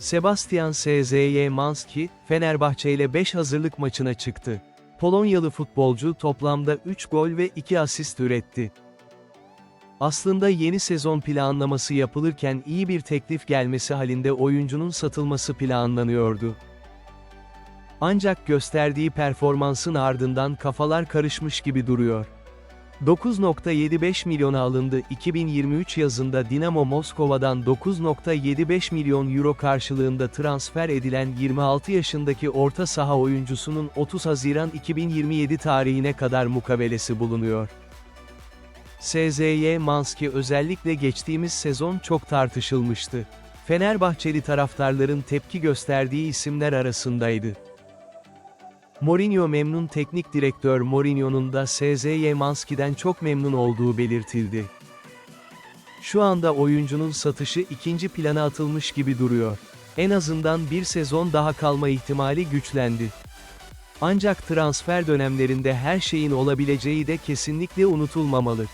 Sebastian Szymanski, Fenerbahçe ile 5 hazırlık maçına çıktı. Polonyalı futbolcu toplamda 3 gol ve 2 asist üretti. Aslında yeni sezon planlaması yapılırken iyi bir teklif gelmesi halinde oyuncunun satılması planlanıyordu. Ancak gösterdiği performansın ardından kafalar karışmış gibi duruyor. 9.75 milyona alındı 2023 yazında Dinamo Moskova'dan 9.75 milyon euro karşılığında transfer edilen 26 yaşındaki orta saha oyuncusunun 30 Haziran 2027 tarihine kadar mukavelesi bulunuyor. SZY Manski özellikle geçtiğimiz sezon çok tartışılmıştı. Fenerbahçeli taraftarların tepki gösterdiği isimler arasındaydı. Mourinho memnun teknik direktör Mourinho'nun da SZY Manski'den çok memnun olduğu belirtildi. Şu anda oyuncunun satışı ikinci plana atılmış gibi duruyor. En azından bir sezon daha kalma ihtimali güçlendi. Ancak transfer dönemlerinde her şeyin olabileceği de kesinlikle unutulmamalı.